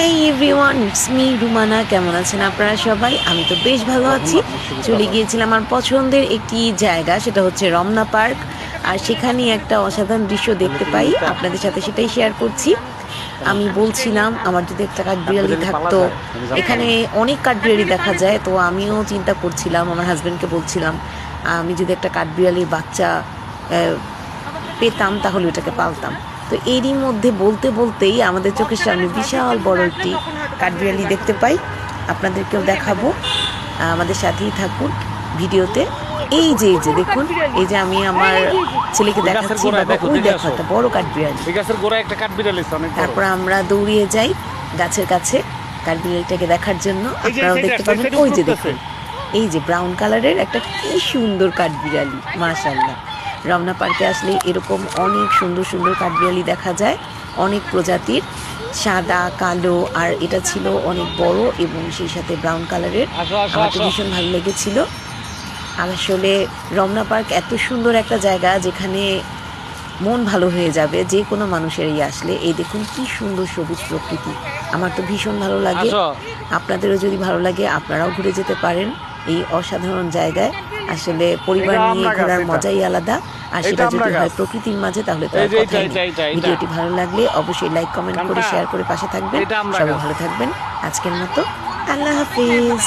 Hey everyone it's me Rumana কেমন আছেন আপনারা সবাই? আমি তো বেশ ভালো আছি। চলে গিয়েছিলাম আমার পছন্দের একটি জায়গা সেটা হচ্ছে রমনা পার্ক। আর সেখানে একটা অসাধারণ দৃশ্য দেখতে পাই। আপনাদের সাথে সেটাই শেয়ার করছি। আমি বলছিলাম আমার যদি একটা কাঠবিড়ালি থাকতো এখানে অনেক কাঠবিড়ালি দেখা যায় তো আমিও চিন্তা করছিলাম আমার হাজব্যান্ডকে বলছিলাম আমি যদি একটা কাঠবিড়ালির বাচ্চা পেতাম তাহলে ওটাকে পালতাম। তো এরই মধ্যে বলতে বলতেই আমাদের চোখের সামনে বিশাল বড় একটি কাঠবিড়ালি দেখতে পাই আপনাদেরকেও দেখাবো। আমাদের সাথেই থাকুন ভিডিওতে। এই যে এই যে দেখুন এই যে আমি আমার ছেলেকে দেখাচ্ছি ওই দেখো একটা বড় কাঠবিড়ালি। তারপর আমরা দৌড়িয়ে যাই গাছের কাছে কাঠবিড়ালিটাকে দেখার জন্য। এই যে আপনারাও দেখতে পাবেন ওই যে। দেখুন। এই যে ব্রাউন কালারের একটা কি সুন্দর কাঠবিড়ালি মাশাল্লাহ রমনা পার্কে আসলে এরকম অনেক সুন্দর সুন্দর কাঠবিড়ালি দেখা যায় অনেক প্রজাতির সাদা কালো আর এটা ছিল অনেক বড় এবং সেই সাথে ব্রাউন কালারের আমার তো ভীষণ ভালো লেগেছিল। আর আসলে রমনা পার্ক এত সুন্দর একটা জায়গা যেখানে মন ভালো হয়ে যাবে যে কোনো মানুষেরই আসলে। এই দেখুন কি সুন্দর সবুজ প্রকৃতি। আমার তো ভীষণ ভালো লাগে। আপনাদেরও যদি ভালো লাগে আপনারাও ঘুরে যেতে পারেন। এই অসাধারণ জায়গায় আসলে পরিবার নিয়ে ঘোরার মজাই আলাদা। আর সেটা যদি হয় প্রকৃতির মাঝে তাহলে তো কথাই ভিডিওটি ভালো লাগলে অবশ্যই লাইক কমেন্ট করে শেয়ার করে পাশে থাকবেন। সবাই ভালো থাকবেন। আজকের মতো আল্লাহ হাফিজ।